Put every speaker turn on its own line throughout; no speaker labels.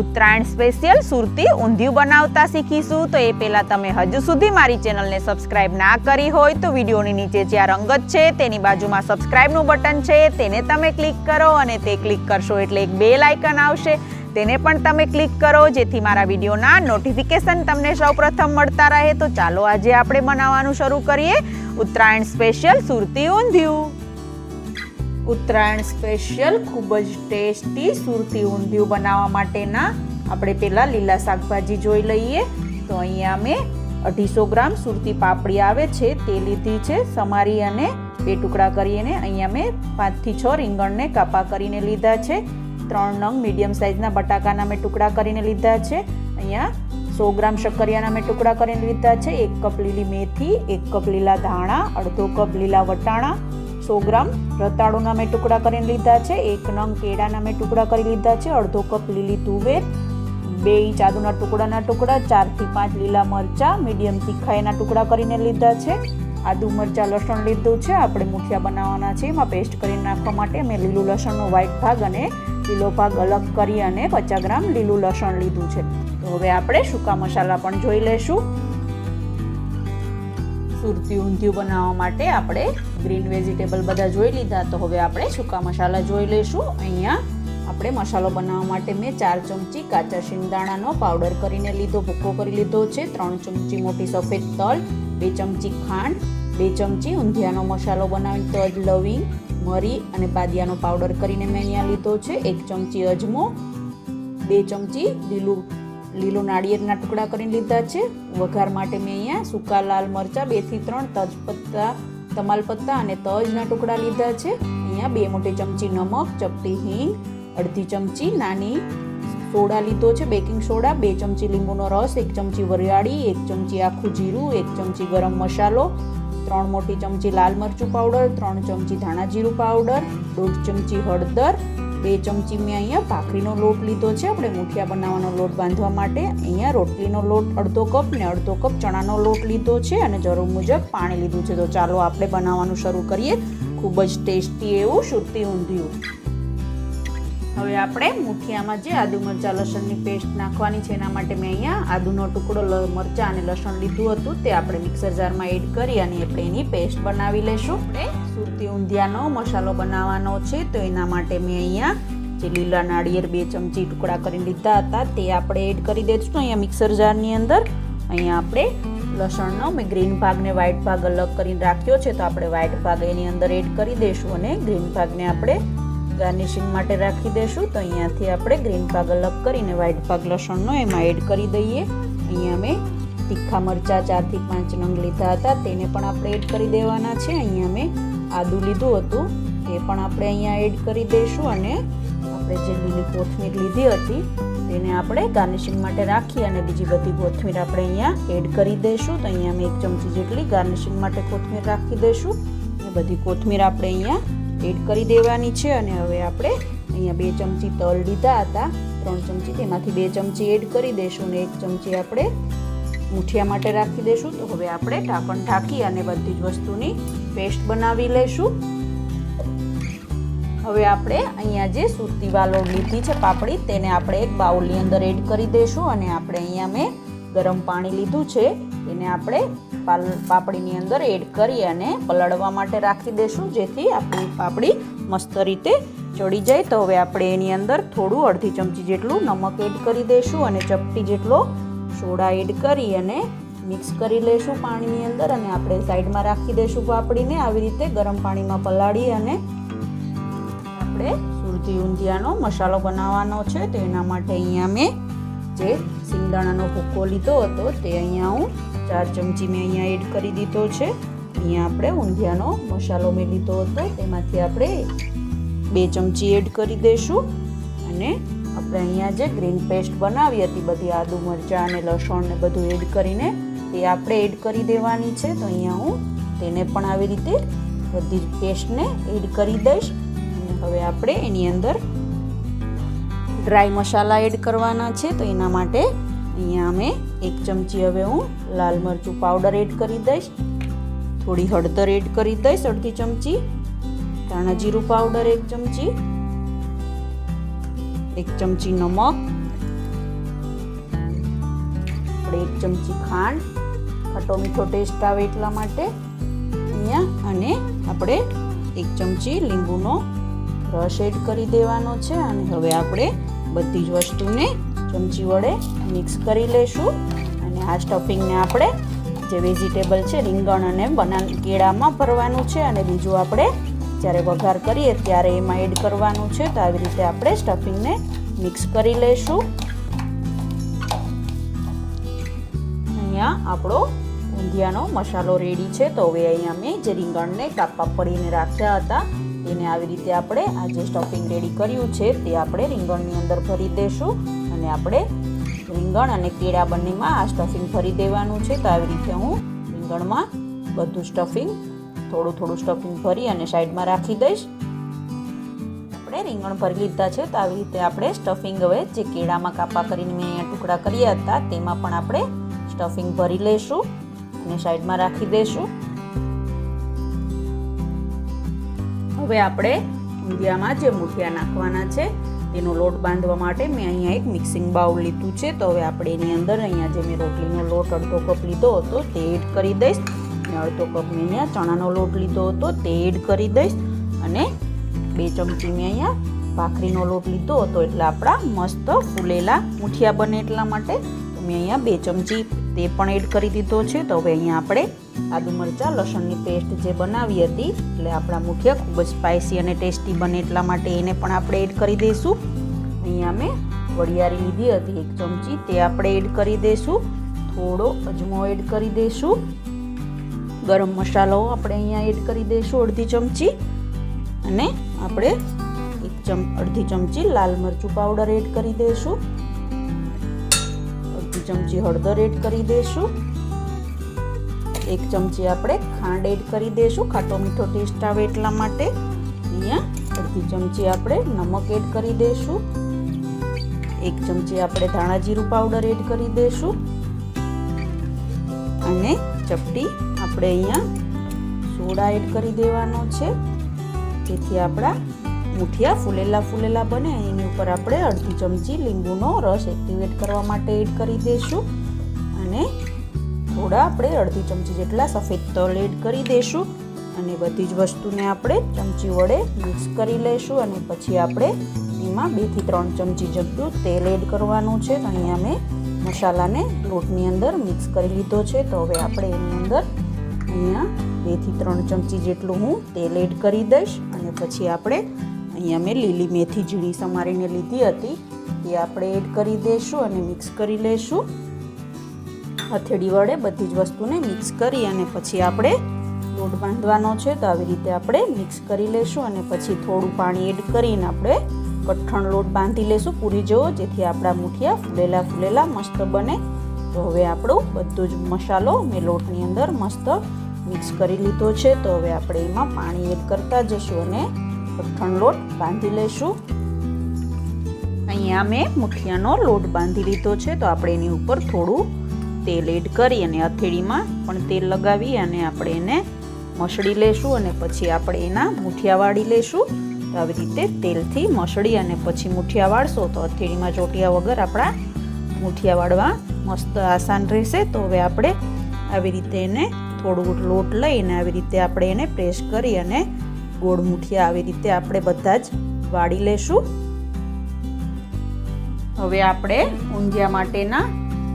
Uttarayan special Surti ઊંધિયું બનાવતા શીખીશું. તો એ પહેલાં તમે હજુ સુધી મારી ચેનલને સબસ્ક્રાઇબ ના કરી હોય તો વિડીયોની નીચે જ્યાં રંગત છે, તેની બાજુમાં સબસ્ક્રાઇબનું બટન છે, તેને તમે ક્લિક કરો અને તે ક્લિક કરશો એટલે એક બેલ આઇકન આવશે. તેને પણ તમે ક્લિક કરો, જેથી મારા વિડીયોના નોટિફિકેશન તમને સૌપ્રથમ મળતા રહે. તો ચાલો આજે આપણે બનાવવાનું શરૂ કરીએ. ઉત્તરાયણ સ્પેશિયલ સુરતી ઊંધિયું. ઉત્તરાયણ સ્પેશિયલ ખૂબ જ ટેસ્ટી સુરતી ઊંધિયું બનાવવા માટેના આપણે પહેલાં લીલા શાકભાજી જોઈ લઈએ. તો અહીંયા મેં અઢીસો ગ્રામ સુરતી પાપડી આવે છે, તે લીધી છે, સમારી અને બે ટુકડા કરીને અહીંયા મેં પાંચથી છ રીંગણને કાપા કરીને લીધા છે. ત્રણ નંગ મીડિયમ સાઇઝના બટાકાના મેં ટુકડા કરીને લીધા છે. અહીંયા સો ગ્રામ શક્કરિયાના મેં ટુકડા કરીને લીધા છે. એક કપ લીલી મેથી, એક કપ લીલા ધાણા, અડધો કપ લીલા વટાણા સો ગ્રામ. રતાળુના મેં ટુકડા કરીને લીધા છે. એક નંગ કેળાના મેં ટુકડા કરી લીધા છે. અડધો કપ લીલી તુવેર, બે ઇંચ આદુના ટુકડાના ટુકડા, ચારથી પાંચ લીલા મરચાં, મીડિયમ તીખાઈના ટુકડા કરીને લીધા છે. આદુ મરચાં લસણ લીધું છે. આપણે મુઠિયા બનાવવાના છે. એમાં પેસ્ટ કરીને નાખવા માટે મેં લીલું લસણનો વ્હાઈટ ભાગ અને લીલો ભાગ અલગ કરી અને પચાસ ગ્રામ લીલું લસણ લીધું છે. તો હવે આપણે સૂકા મસાલા પણ જોઈ લઈશું. સુરતી ઊંધિયું બનાવવા માટે આપણે ગ્રીન વેજીટેબલ બધા જોઈ લીધા. તો હવે આપણે સૂકા મસાલા જોઈ લઈશું. અહીંયા આપણે મસાલો બનાવવા માટે મેં ચાર ચમચી કાચા શિંગદાણાનો પાવડર કરીને લીધો, ભૂકો કરી લીધો છે. ત્રણ ચમચી મોટી સફેદ તલ, બે ચમચી ખાંડ, બે ચમચી ઊંધિયાનો મસાલો બનાવી તજ લવિંગ, મરી અને બાદિયાનો પાવડર કરીને મેં અહીંયા લીધો છે. એક ચમચી અજમો, બે ચમચી લીલું લીલું નાળિયેરના ટુકડા કરીને લીધા છે. વઘાર માટે મેં અહીંયા સૂકા લાલ મરચાં બેથી ત્રણ તજપત્તા, તમાલપત્તા અને તજના ટુકડા લીધા છે. અહીંયા બે મોટી ચમચી નમક, ચપટી હિંગ, અડધી ચમચી નાની સોડા લીધો છે, બેકિંગ સોડા, બે ચમચી લીંબુનો રસ, એક ચમચી વરિયાળી, એક ચમચી આખું જીરું, એક ચમચી ગરમ મસાલો, ત્રણ મોટી ચમચી લાલ મરચું પાવડર, ત્રણ ચમચી ધાણા જીરું પાવડર, દોઢ ચમચી હળદર બે ચમચી મેં અહીંયા ભાખરીનો લોટ લીધો છે. આપણે મુઠિયા બનાવવાનો લોટ બાંધવા માટે અહીંયા રોટલીનો લોટ, અડધો કપ ને અડધો કપ ચણાનો લોટ લીધો છે અને જરૂર મુજબ પાણી લીધું છે. તો ચાલો આપણે બનાવવાનું શરૂ કરીએ. ખૂબ જ ટેસ્ટી એવું સુરતી ઊંધિયું. હવે આપણે મુઠિયામાં જે આદુ મરચાં, લસણની પેસ્ટ નાખવાની છે, એના માટે મેં અહીંયા આદુનો ટુકડો મરચાં અને લસણ લીધું હતું. તે આપણે મિક્સર જારમાં એડ કરી અને આપણે એની પેસ્ટ બનાવી લઈશું આપણે સુરતી ઊંધિયાનો મસાલો બનાવવાનો છે, તો એના માટે મેં અહીંયા જે લીલા નાળિયેર બે ચમચી ટુકડા કરીને લીધા હતા, તે આપણે એડ કરી દઈશું અહીંયા મિક્સર જારની અંદર. અહીંયા આપણે લસણનો મેં ગ્રીન ભાગને વ્હાઇટ ભાગ અલગ કરીને રાખ્યો છે, તો આપણે વ્હાઇટ ભાગ એની અંદર એડ કરી દઈશું અને ગ્રીન ભાગને આપણે ગાર્નિશિંગ માટે રાખી દઈશું તો અહીંયાથી આપણે ગ્રીન પાક અલગ કરીને વ્હાઈટ પાક લસણનો એમાં એડ કરી દઈએ. અહીંયા મેં તીખા મરચાં ચારથી પાંચ નંગ લીધા હતા. તેને પણ આપણે એડ કરી દેવાના છે. અહીંયા મેં આદુ લીધું હતું. એ પણ આપણે અહીંયા એડ કરી દઈશું અને આપણે જે લીલી કોથમીર લીધી હતી, તેને આપણે ગાર્નિશિંગ માટે રાખી અને બીજી બધી કોથમીર આપણે અહીંયા એડ કરી દઈશું તો અહીંયા મેં એક ચમચી જેટલી ગાર્નિશિંગ માટે કોથમીર રાખી દઈશું એ બધી કોથમીર આપણે અહીંયા એડ કરી દેવાની છે અને હવે આપણે અહીંયા બે ચમચી તલ લીધા હતા, ત્રણ ચમચી, તેમાંથી બે ચમચી એડ કરી દઈશું અને એક ચમચી આપણે મુઠિયા માટે રાખી દઈશું તો હવે આપણે ઢાંકણ ઢાંકી અને બધી જ વસ્તુની પેસ્ટ બનાવી લઈશું હવે આપણે અહીંયા જે સુરતી વાલોડ લીધી છે પાપડી, તેને આપણે એક બાઉલની અંદર એડ કરી દઈશું અને આપણે અહીંયા મેં ગરમ પાણી લીધું છે એને આપણે પાપડીની અંદર એડ કરી અને પલળવા માટે રાખી દઈશું જેથી આપણી પાપડી મસ્ત રીતે ચડી જાય. તો હવે આપણે એની અંદર થોડું અડધી ચમચી જેટલું નમક એડ કરી દઈશું અને ચપટી જેટલો સોડા એડ કરી અને મિક્સ કરી લઈશું પાણીની અંદર અને આપણે સાઈડમાં રાખી દઈશું પાપડીને. આવી રીતે ગરમ પાણીમાં પલાળી અને આપણે સુરતી ઊંધિયાનો મસાલો બનાવવાનો છે. તો એના માટે અહીંયા મેં જે સિંગદાણાનો ભૂકો લીધો હતો તે અહીંયા હું ચાર ચમચી મેં અહીંયા એડ કરી દીધો છે. અહીંયા આપણે ઊંધિયાનો મસાલો મેં લીધો હતો. તેમાંથી આપણે બે ચમચી એડ કરી દઈશું. અને આપણે અહીંયા જે ગ્રીન પેસ્ટ બનાવી હતી, બધી આદુ, મરચાં અને લસણ ને બધું એડ કરીને, તે આપણે એડ કરી દેવાની છે. તો અહીંયા હું તેને પણ આવી રીતે બધી પેસ્ટને એડ કરી દઈશ. અને હવે આપણે એની અંદર ડ્રાય મસાલા એડ કરવાના છે. તો એના માટે અહીંયા અમે એક ચમચી હવે હું લાલ મરચું પાવડર એડ કરી દઈશ. થોડી હળદર એડ કરી દઈશ, અડધી ચમચી. ધાણા જીરું પાવડર એક ચમચી. એક ચમચી નમક. આપણે એક ચમચી ખાંડ. ખાટો મીઠો ટેસ્ટ આવે એટલા માટે. અહીંયા અને આપણે એક ચમચી લીંબુનો રસ એડ કરી દેવાનો છે. અને હવે આપણે બધી જ વસ્તુને ચમચી વડે મિક્સ કરી લેશું. અને આ સ્ટફિંગને આપણે જે વેજીટેબલ છે, રીંગણ અને બના કેળામાં ભરવાનું છે અને બીજું આપણે જ્યારે વઘાર કરીએ ત્યારે એમાં એડ કરવાનું છે. તો આવી રીતે આપણે સ્ટફિંગને મિક્સ કરી લઈશું અહીંયા આપણો ઊંધિયાનો મસાલો રેડી છે. તો હવે અહીંયા મેં જે રીંગણને કાપા પડીને રાખ્યા હતા, એને આવી રીતે આપણે આ જે સ્ટફિંગ રેડી કર્યું છે, તે આપણે રીંગણની અંદર ભરી દઈશું અને આપણે રીંગણ અને કેળા બંનેમાં આ સ્ટફિંગ ભરી દેવાનું છે. તો આવી રીતે હું રીંગણમાં બધું સ્ટફિંગ થોડું થોડું સ્ટફિંગ ભરી અને સાઈડમાં રાખી દઈશ. આપણે રીંગણ ભરી લીધા છે. તો આવી રીતે આપણે સ્ટફિંગ હવે જે કેળામાં કાપા કરીને મેં ટુકડા કર્યા હતા, તેમાં પણ આપણે સ્ટફિંગ ભરી લઈશું અને સાઈડમાં રાખી દઈશું હવે આપણે ઊંધિયામાં જે મૂઠિયા નાખવાના છે તેનો લોટ બાંધવા માટે મેં અહીંયા એક મિક્સિંગ બાઉલ લીધું છે. તો હવે આપણે એની અંદર અહીંયા જે મેં રોટલીનો લોટ, અડધો કપ લીધો હતો તે એડ કરી દઈશ. અને અડધો કપ મેં અહીંયા ચણાનો લોટ લીધો હતો તે એડ કરી દઈશ. અને બે ચમચી મેં અહીંયા ભાખરીનો લોટ લીધો હતો. એટલે આપણા મસ્ત ફૂલેલા મૂઠિયા બને એટલા માટે. મેં અહીંયા બે ચમચી તે પણ એડ કરી દીધો છે. તો હવે અહીંયા આપણે આદુ મરચાં, લસણની પેસ્ટ જે બનાવી હતી, એટલે આપણા મુઠિયા ખૂબ જ સ્પાઇસી અને ટેસ્ટી બને એટલા માટે એને પણ આપણે એડ કરી દઈશું. અહીંયા મેં વડિયારી લીધી હતી એક ચમચી, તે આપણે એડ કરી દઈશું. થોડો અજમો એડ કરી દઈશું. ગરમ મસાલો આપણે અહીંયા એડ કરી દઈશું અડધી ચમચી. અને આપણે એક ચમ, અડધી ચમચી લાલ મરચું પાવડર એડ કરી દઈશું. ચમચી હળદર એડ કરી દઈશું એક ચમચી આપણે ખાંડ એડ કરી દઈશું ખાટો મીઠો ટેસ્ટ આવે એટલા માટે. અહીંયા અડધી ચમચી આપણે નમક એડ કરી દઈશું એક ચમચી આપણે ધાણા જીરું પાવડર એડ કરી દઈશું અને ચપટી આપણે અહીંયા સોડા એડ કરી દેવાનો છે. જેથી આપણા મુઠિયા ફૂલેલા ફૂલેલા બને, એની ઉપર આપણે અડધી ચમચી લીંબુનો રસ એક્ટિવેટ કરવા માટે એડ કરી દઈશું. અને થોડા આપણે અડધી ચમચી જેટલા સફેદ તલ એડ કરી દઈશું. અને બધી જ વસ્તુને આપણે ચમચી વડે મિક્સ કરી લઈશું અને પછી આપણે એમાં બેથી ત્રણ ચમચી જેટલું તેલ એડ કરવાનું છે. અહીંયા મેં મસાલાને લોટની અંદર મિક્સ કરી લીધો છે. તો હવે આપણે એની અંદર અહીંયા બેથી ત્રણ ચમચી જેટલું હું તેલ એડ કરી દઈશ. અને પછી આપણે અહીંયા મેં લીલી મેથી ઝીણી સમારીને લીધી હતી. એ આપણે એડ કરી દઈશું અને મિક્સ કરી લઈશું હથેળી વડે બધી જ વસ્તુને મિક્સ કરી અને પછી આપણે લોટ બાંધવાનો છે તો આવી રીતે આપણે મિક્સ કરી લઈશું અને પછી થોડું પાણી એડ કરીને આપણે કઠણ લોટ બાંધી લઈશું પૂરી જેવો, જેથી આપણા મુઠિયા ફૂલેલા ફૂલેલા મસ્ત બને. તો હવે આપણું બધું જ મસાલો મેં લોટની અંદર મસ્ત મિક્સ કરી લીધો છે. તો હવે આપણે એમાં પાણી એડ કરતા જશું અને કઠણ લોટ બાંધી લઈશું અહીંયા મેં મુઠિયાનો લોટ બાંધી લીધો છે, તો આપણે એની ઉપર થોડું તેલ એડ કરી અને હથેળીમાં પણ તેલ લગાવી અને આપણે એને મસળી લેશું અને પછી આપણે એના મુઠિયા વાળી લેશું. આવી રીતે તેલથી મસળી અને પછી મુઠિયા વાળશો, તો હથેળીમાં ચોટિયા વગર આપણા મુઠિયા વાળવા મસ્ત આસાન રહેશે. તો હવે આપણે આવી રીતે એને થોડું લોટ લઈને આવી રીતે આપણે એને પ્રેસ કરી અને ગોળ મુઠિયા આવી રીતે આપણે બધા જ વાળી લેશું. હવે આપણે ઊંધિયા માટેના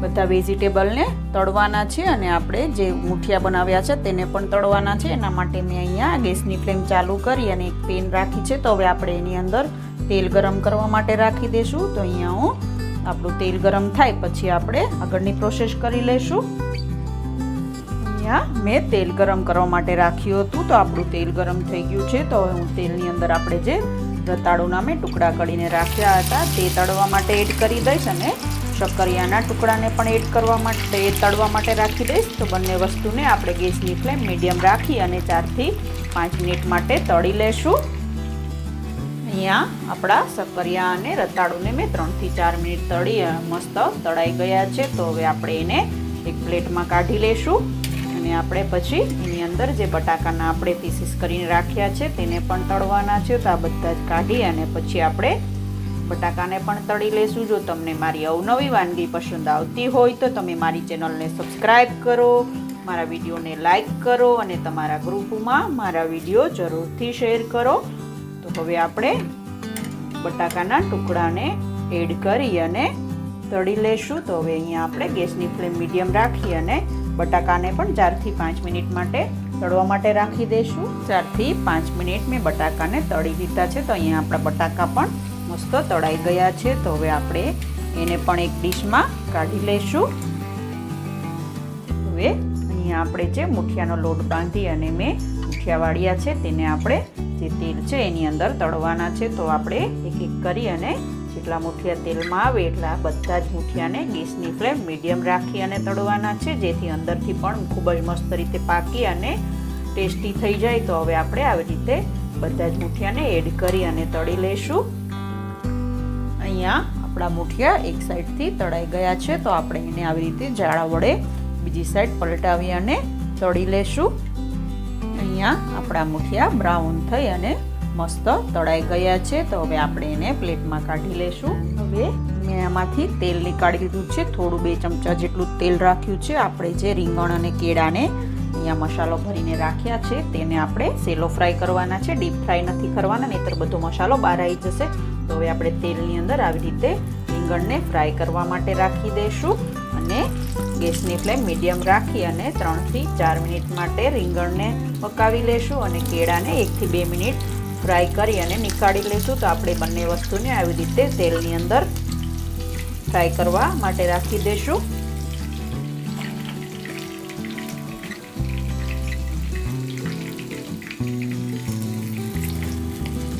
બધા વેજીટેબલને તળવાના છે અને આપણે જે મુઠિયા બનાવ્યા છે તેને પણ તળવાના છે. એના માટે મેં અહીંયા ગેસની ફ્લેમ ચાલુ કરી અને એક પેન રાખી છે. તો હવે આપણે એની અંદર તેલ ગરમ કરવા માટે રાખી દઈશું તો અહીંયા હું આપણું તેલ ગરમ થાય પછી આપણે આગળની પ્રોસેસ કરી લઈશું. અહીંયા મેં તેલ ગરમ કરવા માટે રાખ્યું હતું. તો આપણું તેલ ગરમ થઈ ગયું છે. તો હવે હું તેલની અંદર આપણે જે રતાળુના મેં ટુકડા કરીને રાખ્યા હતા તે તળવા માટે એડ કરી દઈશ અને શક્કરિયાના ટુકડાને પણ એડ કરવા માટે તળવા માટે રાખી દઈશ. તો બંને વસ્તુને આપણે ગેસની ફ્લેમ મીડિયમ રાખી અને ચારથી પાંચ મિનિટ માટે તળી લેશું. અહીંયા આપણા શક્કરિયા અને રતાળુને મેં ત્રણથી ચાર મિનિટ તળી, મસ્ત તળાઈ ગયા છે. તો હવે આપણે એને એક પ્લેટમાં કાઢી લેશું. અને આપણે પછી એની અંદર જે બટાકાના આપણે પીસીસ કરીને રાખ્યા છે, તેને પણ તળવાના છે. તો આ બધા જ કાઢી અને પછી આપણે બટાકાને પણ તળી લેશું. જો તમને મારી અવનવી વાનગી પસંદ આવતી હોય તો તમે મારી ચેનલને સબસ્ક્રાઈબ કરો, મારા વિડીયોને લાઈક કરો અને તમારા ગ્રુપમાં મારા વીડિયો જરૂરથી શેર કરો. તો હવે આપણે બટાકાના ટુકડાને એડ કરી અને તળી લેશું. તો હવે અહીંયા આપણે ગેસની ફ્લેમ મીડિયમ રાખી અને બટાકાને પણ ચારથી પાંચ મિનિટ માટે તળવા માટે રાખી દઈશું ચારથી પાંચ મિનિટ મેં બટાકાને તળી દીધા છે. તો અહીંયા આપણા બટાકા પણ મસ્ત તળાઈ ગયા છે. તો હવે આપણે એને પણ એક ડીશમાં કાઢી લઈશું હવે અહીંયા આપણે જે મુઠિયાનો લોટ બાંધી અને મેં મુઠિયા વાળ્યા છે, તેને આપણે જે તેલ છે એની અંદર તળવાના છે. તો આપણે એક એક કરી અને જેટલા મુઠિયા તેલમાં આવે એટલા બધા જ મુઠિયાને ગેસની ફ્લેમ મીડિયમ રાખી અને તળવાના છે, જેથી અંદરથી પણ ખૂબ જ મસ્ત રીતે પાકી અને ટેસ્ટી થઈ જાય. તો હવે આપણે આવી રીતે બધા જ મુઠિયાને એડ કરી અને તળી લઈશું અહીંયા આપણા મુઠિયા એક સાઈડથી તળાઈ ગયા છે, તો આપણે એને આવી રીતે જાળા વડે બીજી સાઈડ પલટાવી અને તળી લેશું. અહીંયા આપણા મુઠિયા બ્રાઉન થઈ અને મસ્ત તળાઈ ગયા છે, તો હવે આપણે એને પ્લેટમાં કાઢી લેશું. હવે મેં આમાંથી તેલ નીકાળી લીધું છે, થોડું બે ચમચા જેટલું તેલ રાખ્યું છે. આપણે જે રીંગણ અને કેળાને અહીંયા મસાલો ભરીને રાખ્યા છે, તેને આપણે સેલો ફ્રાય કરવાના છે. ડીપ ફ્રાય નથી કરવાના, નહીતર બધો મસાલો બહાર આવી જશે. તો હવે આપણે તેલની અંદર આવી રીતે રીંગણને ફ્રાય કરવા માટે રાખી દઈશું અને ગેસની ફ્લેમ મીડિયમ રાખી અને ત્રણથી ચાર મિનિટ માટે રીંગણને પકાવી લેશું અને કેળાને એકથી બે મિનિટ ફ્રાય કરી અને નીકાળી લઈશું તો આપણે બંને વસ્તુને આવી રીતે તેલની અંદર ફ્રાય કરવા માટે રાખી દઈશું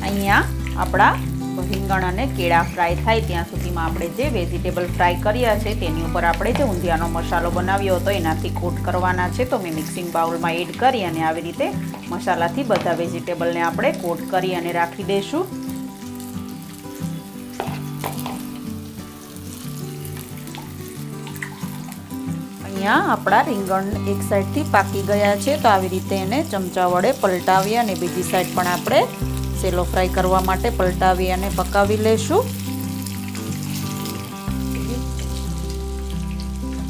અહીંયા આપણા રીંગણ અને કેળા ફ્રાય થાય ત્યાં સુધીમાં આપણે જે વેજીટેબલ ફ્રાય કર્યા છે તેની ઉપર આપણે જે ઊંધિયાનો મસાલો બનાવ્યો હતો એનાથી કોટ કરવાના છે તો મેં મિક્સિંગ બાઉલમાં એડ કરી અને આવી રીતે મસાલાથી બધા વેજીટેબલને આપણે કોટ કરી અને રાખી દઈશું. અહીંયા આપણા રીંગણ એક સાઈડથી પાકી ગયા છે તો આવી રીતે એને ચમચા વડે પલટાવી અને બીજી સાઈડ પણ આપણે સેલો ફ્રાય કરવા માટે પલટાવી અને પકાવી લેશું.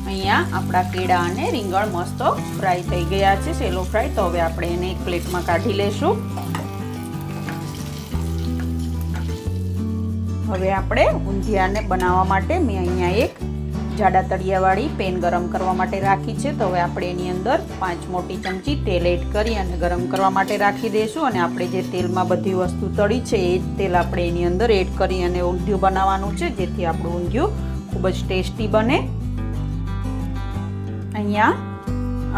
અહીંયા આપણા કેળા અને રીંગણ મસ્ત ફ્રાય થઈ ગયા છે સેલો ફ્રાય. તો હવે આપણે એને એક પ્લેટમાં કાઢી લેશું. હવે આપણે ઊંધિયાને બનાવવા માટે મેં અહીંયા એક જાડા તળિયાવાળી પેન ગરમ કરવા માટે રાખી છે. તો હવે આપણે એની અંદર પાંચ મોટી ચમચી તેલ એડ કરી અને ગરમ કરવા માટે રાખી દઈશું. અને આપણે જે તેલમાં બધી વસ્તુ તળી છે, એ જ તેલ આપણે એની અંદર એડ કરી અને ઊંધિયું બનાવવાનું છે, જેથી આપણું ઊંધિયું ખૂબ જ ટેસ્ટી બને. અહીંયા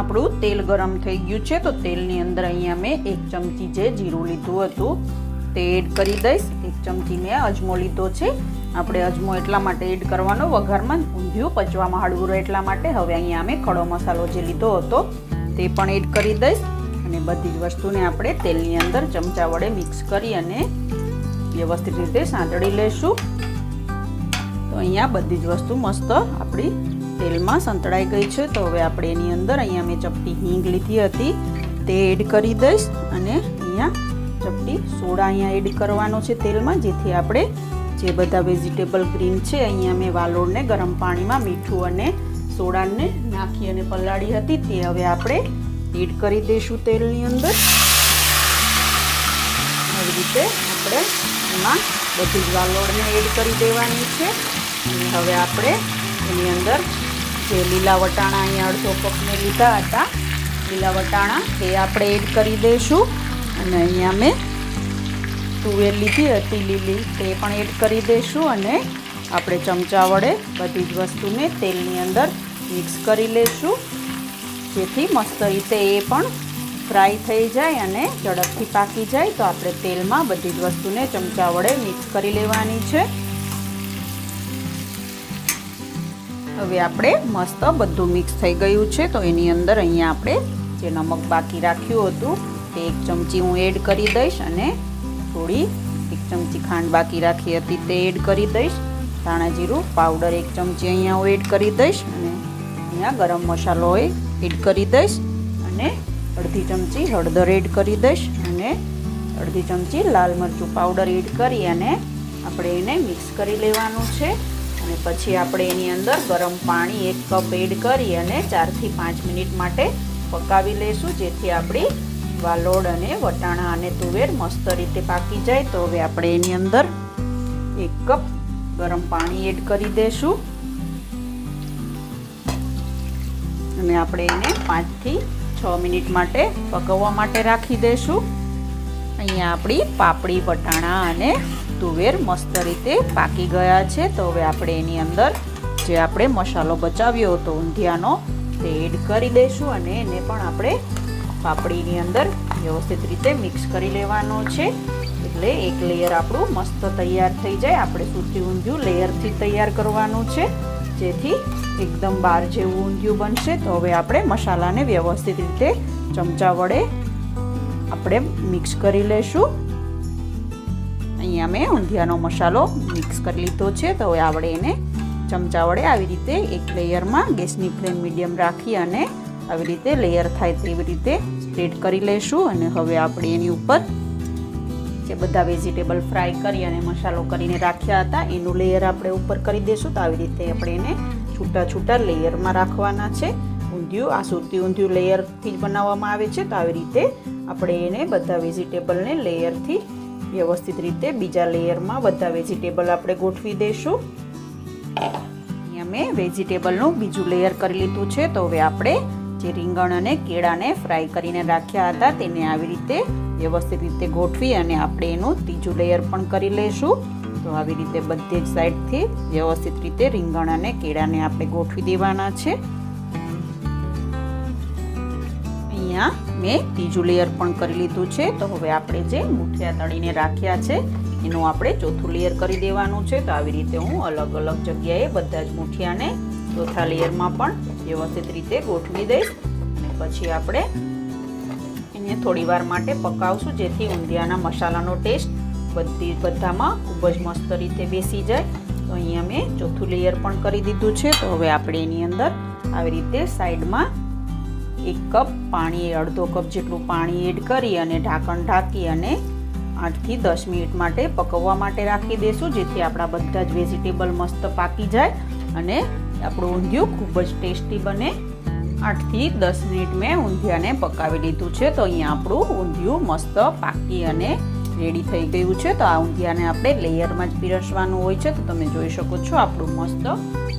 આપણું તેલ ગરમ થઈ ગયું છે. તો તેલની અંદર અહીંયા મેં એક ચમચી જે જીરું લીધું હતું તે એડ કરી દઈશ. એક ચમચી મેં અજમો લીધો છે. આપણે અજમો એટલા માટે એડ કરવાનો, વઘારમાં ઊંધિયું પચવામાં હળવું રહે એટલા માટે. હવે અહીંયા અમે ખડો મસાલો જે લીધો હતો, તે પણ એડ કરી દઈશ. અને બધી જ વસ્તુને આપણે તેલની અંદર ચમચા વડે મિક્સ કરી અને વ્યવસ્થિત રીતે સાંતળી લઈશું તો અહીંયા બધી જ વસ્તુ મસ્ત આપણી તેલમાં સંતળાઈ ગઈ છે. તો હવે આપણે એની અંદર અહીંયા મેં ચપટી હિંગ લીધી હતી, તે એડ કરી દઈશ અને અહીંયા ચપટી સોડા અહીંયા એડ કરવાનો છે તેલમાં, જેથી આપણે જે બધા વેજીટેબલ ગ્રીન છે, અહીંયા મેં વાલોડને ગરમ પાણીમાં મીઠું અને સોડાને નાખી અને પલાળી હતી, તે હવે આપણે એડ કરી દઈશું તેલની અંદર. આવી રીતે આપણે એમાં બધી જ વાલોડને એડ કરી દેવાની છે. અને હવે આપણે એની અંદર જે લીલા વટાણા અહીંયા અડધો કપને લીધા હતા, લીલા વટાણા, તે આપણે એડ કરી દઈશું. અને અહીંયા મેં તુવેર લીધી હતી લીલી, તે પણ એડ કરી દઈશું અને આપણે ચમચા વડે બધી જ વસ્તુને તેલની અંદર મિક્સ કરી લઈશું જેથી મસ્ત રીતે એ પણ ફ્રાય થઈ જાય અને ઝડપથી પાકી જાય. તો આપણે તેલમાં બધી જ વસ્તુને ચમચા વડે મિક્સ કરી લેવાની છે. હવે આપણે મસ્ત બધું મિક્સ થઈ ગયું છે, તો એની અંદર અહીંયા આપણે જે નમક બાકી રાખ્યું હતું એક ચમચી હું એડ કરી દઈશ અને થોડી એક ચમચી ખાંડ બાકી રાખી હતી તે એડ કરી દઈશ. ધાણા જીરું, પાવડર એક ચમચી અહીંયા હું એડ કરી દઈશ અને અહીંયા ગરમ મસાલો એડ કરી દઈશ અને અડધી ચમચી હળદર એડ કરી દઈશ અને અડધી ચમચી લાલ મરચું પાવડર એડ કરી અને આપણે એને મિક્સ કરી લેવાનું છે. અને પછી આપણે એની અંદર ગરમ પાણી એક કપ એડ કરી અને ચારથી પાંચ મિનિટ માટે પકાવી લઈશું જેથી આપણી વાલોડ અને વટાણા અને તુવેર મસ્ત રીતે પાકી જાય તો હવે આપણે એની અંદર એક કપ ગરમ પાણી એડ કરી દઈશું અને આપણે એને પાંચથી છ મિનિટ માટે પકવવા માટે રાખી દઈશું અહીંયા આપણી પાપડી, વટાણા અને તુવેર મસ્ત રીતે પાકી ગયા છે. તો હવે આપણે એની અંદર જે આપણે મસાલો બચાવ્યો હતો ઊંધિયાનો તે એડ કરી દઈશું અને એને પણ આપણે પાપડીની અંદર વ્યવસ્થિત રીતે મિક્સ કરી લેવાનો છે. એટલે એક લેયર આપણું મસ્ત તૈયાર થઈ જાય. આપણે સૂતી ઊંધિયું લેયરથી તૈયાર કરવાનું છે. જેથી એકદમ બાર જેવું ઊંધિયું બનશે. તો હવે આપણે મસાલાને વ્યવસ્થિત રીતે ચમચા વડે આપણે મિક્સ કરી લઈશું અહીંયા મેં ઊંધિયાનો મસાલો મિક્સ કરી લીધો છે. તો હવે આપણે એને ચમચા વડે આવી રીતે એક લેયરમાં ગેસની ફ્લેમ મીડિયમ રાખી અને આવી રીતે લેયર થાય તેવી રીતે સ્પ્રેડ કરી લઈશું અને હવે આપણે એની ઉપર જે બધા વેજીટેબલ ફ્રાય કરી અને મસાલો કરીને રાખ્યા હતા, એનું લેયર આપણે ઉપર કરી દઈશું તો આવી રીતે આપણે એને છૂટા છૂટા લેયરમાં રાખવાના છે. ઊંધિયું, આ સુરતી ઊંધિયું લેયરથી જ બનાવવામાં આવે છે તો આવી રીતે આપણે એને બધા વેજીટેબલને લેયરથી વ્યવસ્થિત રીતે બીજા લેયરમાં બધા વેજીટેબલ આપણે ગોઠવી દઈશું અહીંયા મેં વેજીટેબલનું બીજું લેયર કરી લીધું છે તો હવે આપણે જે રીંગણ અને કેળાને ફ્રાય કરીને રાખ્યા હતા, તેને આવી રીતે વ્યવસ્થિત રીતે ગોઠવી અને આપણે એનું ત્રીજું લેયર પણ કરી લઈશું. તો આવી રીતે બધી જ સાઈડથી વ્યવસ્થિત રીતે રીંગણ અને કેળાને આપણે ગોઠવી દેવાના છે. અહીંયા મેં ત્રીજું લેયર પણ કરી લીધું છે. તો હવે આપણે જે મુઠિયા તળીને રાખ્યા છે, એનું આપણે ચોથું લેયર કરી દેવાનું છે. તો આવી રીતે હું અલગ અલગ જગ્યાએ બધા જ મુઠિયાને ચોથા લેયરમાં પણ વ્યવસ્થિત રીતે ગોઠવી દઈશ. અને પછી આપણે એને થોડી વાર માટે પકાવશું, જેથી ઊંધિયાના મસાલાનો ટેસ્ટ બધી બધામાં ખૂબ જ મસ્ત રીતે બેસી જાય. તો અહીંયા મેં ચોથું લેયર પણ કરી દીધું છે. તો હવે આપણે એની અંદર આવી રીતે સાઈડમાં એક કપ પાણી, અડધો કપ જેટલું પાણી એડ કરી અને ઢાંકણ ઢાંકી અને આઠથી દસ મિનિટ માટે પકવવા માટે રાખી દઈશું જેથી આપણા બધા જ વેજીટેબલ મસ્ત પાકી જાય અને આપણું ઊંધિયું ખૂબ જ ટેસ્ટી બને. આઠથી દસ મિનિટ મેં ઊંધિયાને પકાવી લીધું છે. તો અહીંયા આપણું ઊંધિયું મસ્ત પાકી અને રેડી થઈ ગયું છે. તો આ ઊંધિયાને આપણે લેયરમાં જ પીરસવાનું હોય છે. તો તમે જોઈ શકો છો આપણું મસ્ત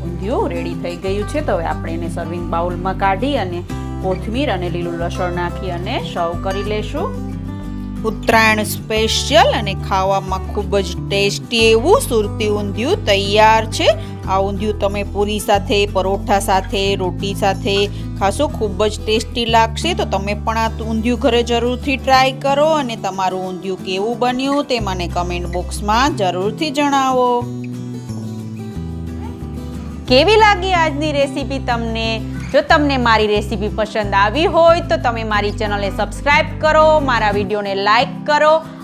ઊંધિયું રેડી થઈ ગયું છે. તો હવે આપણે એને સર્વિંગ બાઉલમાં કાઢી અને કોથમીર અને લીલું લસણ નાખી અને સર્વ કરી લેશું. ઉત્તરાયણ સ્પેશિયલ અને ખાવામાં ખૂબ જ ટેસ્ટી એવું સુરતી ઊંધિયું તૈયાર છે. આ ઊંધિયું તમે પૂરી સાથે, પરોઠા સાથે, રોટી સાથે ખાશો, ખૂબ જ ટેસ્ટી લાગશે. તો તમે પણ આ ઊંધિયું ઘરે જરૂરથી ટ્રાય કરો અને તમારું ઊંધિયું કેવું બન્યું તે મને કમેન્ટ બોક્સમાં જરૂરથી જણાવો. કેવી લાગી આજની રેસીપી તમને? જો તમને મારી રેસીપી પસંદ આવી હોય તો તમે મારી ચેનલને સબસ્ક્રાઈબ કરો, મારા વિડીયોને લાઈક કરો